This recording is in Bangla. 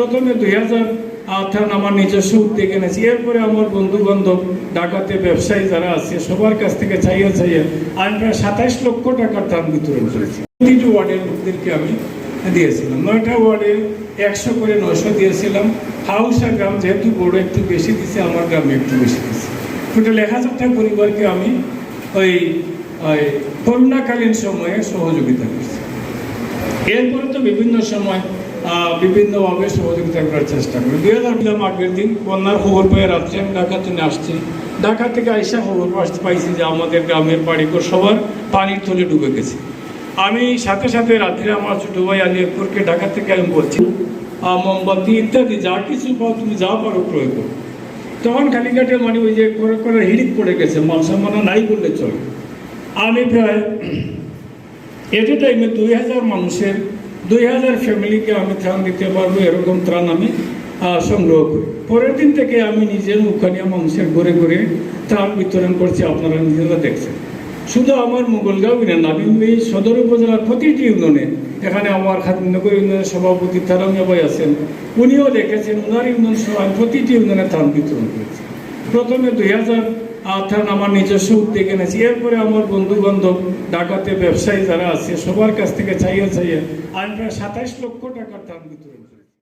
প্রথমে দুই হাজার অর্থাৎ আমার নিজস্ব উদ্যোগে এনেছি। এরপরে আমার বন্ধু বান্ধব ঢাকাতে ব্যবসায়ী যারা আছে, সবার কাছ থেকে চাইয়া চাইয়া আমি প্রায় সাতাইশ লক্ষ টাকার ত্রাণ বিতরণ করেছি। প্রতিটি ওয়ার্ডের লোকদেরকে আমি দিয়েছিলাম। নয়টা ওয়ার্ডে একশো করে নশো দিয়েছিলাম। হাউসা গ্রাম যেহেতু বড়, একটু বেশি দিছে, আমার গ্রামে একটু বেশি দিছে। টোটাল এক হাজারটা পরিবারকে আমি ওই করোনাকালীন সময়ে সহযোগিতা করছি। এরপরে তো বিভিন্ন সময় বিভিন্নভাবে সহযোগিতা করার চেষ্টা করি। দুই হাজার দিলাম আগের দিন বন্যার খবর পেয়ে রাত্রে আমি ঢাকা থেকে আসছি। ঢাকা থেকে আইসা খবর পাইছি যে আমাদের গ্রামের বাড়িঘর সবার পানির তলে ডুবে গেছে। আমি সাথে সাথে রাত্রে আমার ছোট ভাই আলিয়াপুরকে ঢাকা থেকে আমি বলছি মোমবাতি ইত্যাদি যা কিছু পাও তুমি যা পারো প্রয়োগ করো। তখন কালীঘাটে মানে ওই যে করে করে হিড়িক পড়ে গেছে মান সম্মান নাই বললে চলে। আমি প্রায় এতে টাইমে দুই হাজার মানুষের দুই হাজার ফ্যামিলিকে আমি ত্রাণ দিতে পারব, এরকম ত্রাণ আমি সংগ্রহ করি। পরের দিন থেকে আমি নিজের মুখানিয়া মানুষের ঘুরে ঘুরে ত্রাণ বিতরণ করছি, আপনারা নিজেরা দেখছেন। শুধু আমার মোগলগাঁও না নাবিমুই সদর উপজেলার প্রতিটি ইউনিয়নে, এখানে আমার খাদিনগর ইউনিয়নের সভাপতি তারামিয়া ভাই আছেন, উনিও দেখেছেন ওনার ইউনিয়ন আমি প্রতিটি ইউনিয়নে ত্রাণ বিতরণ করেছি। প্রথমে দুই হাজার অর্থাৎ আমার নিজস্ব উদ্যোগ এনেছি এরপরে আমার বন্ধু বান্ধব ঢাকাতে ব্যবসায়ী যারা আছে, সবার কাছ থেকে চাইয়া চাইয়া আমি প্রায় সাতাইশ লক্ষ টাকার দাম বিতরণ করেছি।